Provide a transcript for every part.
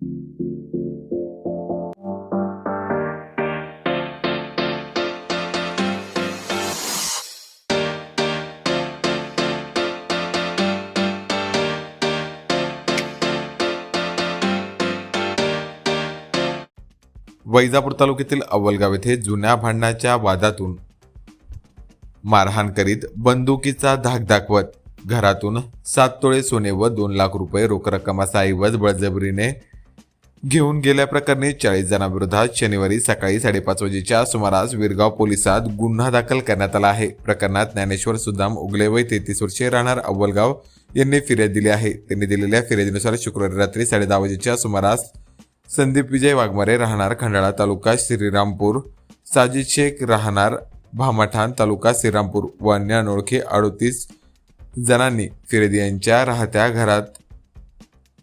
वैजापूर तालुक्यातील अव्वलगाव येथे जुन्या भांडणाच्या वादातून मारहाण करीत बंदुकीचा धाक दाखवत घरातून सात तोळे सोने व दोन लाख रुपये रोख रक्कम असा ऐवज बळजबरीने घेऊन गेल्याप्रकरणी चाळीस जणांविरोधात शनिवारी सकाळी साडेपाच वाजेच्या सुमारास विरगाव पोलिसात गुन्हा दाखल करण्यात आला आहे. प्रकरणात ज्ञानेश्वर सुदाम उगले वय तेहतीस वर्षे राहणार अव्वलगाव यांनी फिर्याद दिली आहे. त्यांनी दिलेल्या फिर्यादीनुसार शुक्रवारी रात्री साडेदहा वाजेच्या सुमारास संदीप विजय वाघमारे राहणार खंडाळा तालुका श्रीरामपूर साजिद शेख राहणार भामाठाण तालुका श्रीरामपूर व अन्य अनोळखी अडोतीस जणांनी फिर्यादी यांच्या राहत्या घरात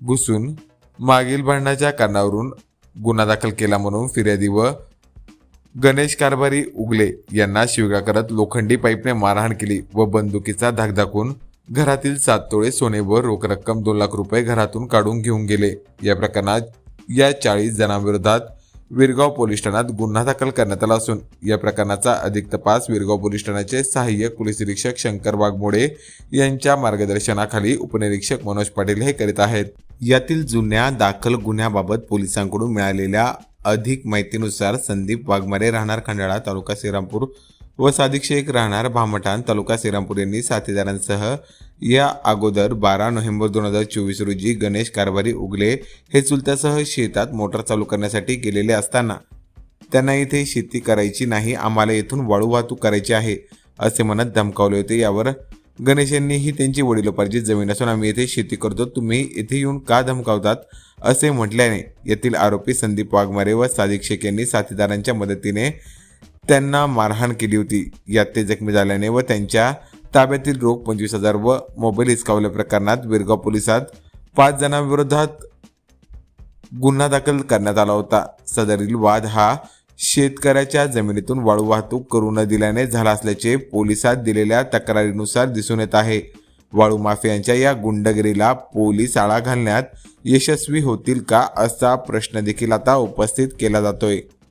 घुसून मागील भांडणाच्या कारणावरून गुन्हा दाखल केला म्हणून फिर्यादी व गणेश कारभारी उगले यांना शिवगा करत लोखंडी पाईपने मारहाण केली व बंदुकीचा धाक दाखवून घरातील सात तोळे सोने व रोख रक्कम दोन लाख रुपये घरातून काढून घेऊन गेले. या प्रकरणात या चाळीस जणांविरोधात विरगाव पोलीस ठाण्यात गुन्हा दाखल करण्यात आला असून या प्रकरणाचा अधिक तपास विरगाव पोलीस ठाण्याचे सहाय्यक पोलीस निरीक्षक शंकर वाघमोडे यांच्या मार्गदर्शनाखाली उपनिरीक्षक मनोज पाटील हे करीत आहेत. यातील जुन्या दाखल गुन्ह्याबाबत पोलिसांकडून मिळालेल्या अधिक माहितीनुसार संदीप वाघमारे राहणार खंडाळा तालुका श्रीरामपूर व सादिक शेख राहणार भामठाण तालुका श्रीरामपूर यांनी साथीदारांसह या अगोदर बारा नोव्हेंबर दोन हजार चोवीस रोजी गणेश कारभारी उगले हे चुलत्यासह शेतात मोटर चालू करण्यासाठी गेलेले असताना त्यांना इथे शेती करायची नाही आम्हाला येथून वाळू वाहतूक करायची आहे असे म्हणत धमकावले होते. यावर गणेश यांनी ही त्यांची वडिलोपार्जित जमीन असून आम्ही येथे शेती करतो. तुम्ही येथे येऊन का धमकावतात? असे म्हटल्याने येथील आरोपी संदीप वाघमारे व सादिक शेख यांनी साथीदारांच्या मदतीने त्यांना मारहाण केली होती. यात ते जखमी झाल्याने व त्यांच्या ताब्यातील रोख पंचवीस हजार व मोबाईल हिसकावल्या प्रकरणात बिरगाव पोलिसात पाच जणांविरोधात गुन्हा दाखल करण्यात आला होता. सदरील वाद हा शेतकऱ्याच्या जमिनीतून वाळू वाहतूक करू न दिल्याने झाला असल्याचे पोलिसात दिलेल्या तक्रारीनुसार दिसून येत आहे. वाळू माफियांच्या या गुंडगिरीला पोलीस आळा घालण्यात यशस्वी होतील का असा प्रश्न देखील आता उपस्थित केला जातोय.